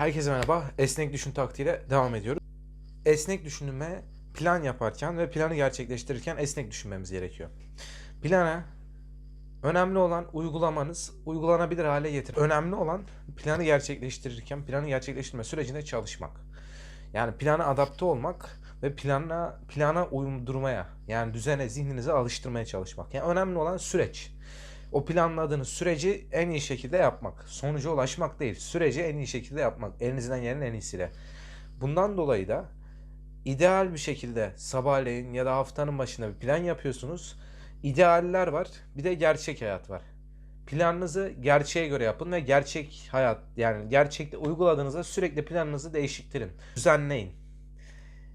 Herkese merhaba. Esnek düşün taktiğiyle devam ediyoruz. Esnek düşünme plan yaparken ve planı gerçekleştirirken esnek düşünmemiz gerekiyor. Plana önemli olan uygulamanız uygulanabilir hale getir. Önemli olan planı gerçekleştirirken planı gerçekleştirme sürecinde çalışmak. Yani plana adapte olmak ve plana plana uydurmaya yani düzene zihninizi alıştırmaya çalışmak. Yani önemli olan süreç. O planladığınız süreci en iyi şekilde yapmak. Sonuca ulaşmak değil. Süreci en iyi şekilde yapmak. Elinizden gelen en iyisiyle. Bundan dolayı da ideal bir şekilde sabahleyin ya da haftanın başında bir plan yapıyorsunuz. İdealler var. Bir de gerçek hayat var. Planınızı gerçeğe göre yapın ve gerçek hayat yani gerçekte uyguladığınızda sürekli planınızı değiştirin. Düzenleyin.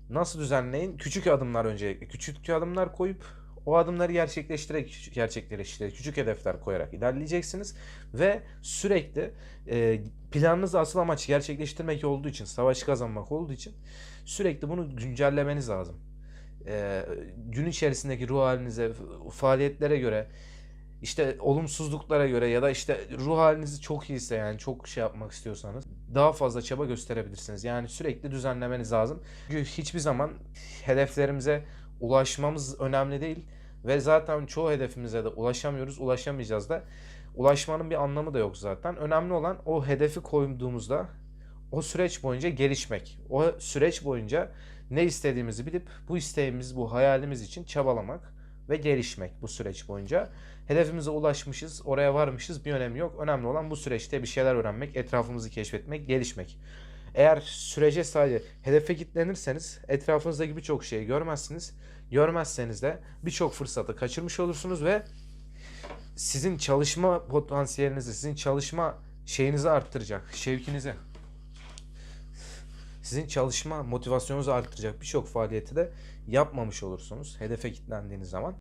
Nasıl düzenleyin? Küçük adımlar öncelikle. Küçük adımlar koyup o adımları gerçekleştirerek gerçekleştirerek küçük hedefler koyarak ilerleyeceksiniz ve sürekli e, planınız asıl amaç gerçekleştirmek olduğu için savaşı kazanmak olduğu için sürekli bunu güncellemeniz lazım. E, gün içerisindeki ruh halinize, faaliyetlere göre işte olumsuzluklara göre ya da işte ruh halinizi çok iyiyse yani çok şey yapmak istiyorsanız daha fazla çaba gösterebilirsiniz. Yani sürekli düzenlemeniz lazım. Çünkü hiçbir zaman hedeflerimize ulaşmamız önemli değil ve zaten çoğu hedefimize de ulaşamıyoruz, ulaşamayacağız da. Ulaşmanın bir anlamı da yok zaten. Önemli olan o hedefi koyduğumuzda o süreç boyunca gelişmek. O süreç boyunca ne istediğimizi bilip bu isteğimiz, bu hayalimiz için çabalamak ve gelişmek bu süreç boyunca. Hedefimize ulaşmışız, oraya varmışız bir önemi yok. Önemli olan bu süreçte bir şeyler öğrenmek, etrafımızı keşfetmek, gelişmek. Eğer sürece sadece hedefe kilitlenirseniz etrafınızdaki birçok şeyi görmezsiniz. Görmezseniz de birçok fırsatı kaçırmış olursunuz ve sizin çalışma potansiyelinizi, sizin çalışma şeyinizi arttıracak, şevkinizi, sizin çalışma motivasyonunuzu arttıracak birçok faaliyeti de yapmamış olursunuz hedefe kilitlendiğiniz zaman.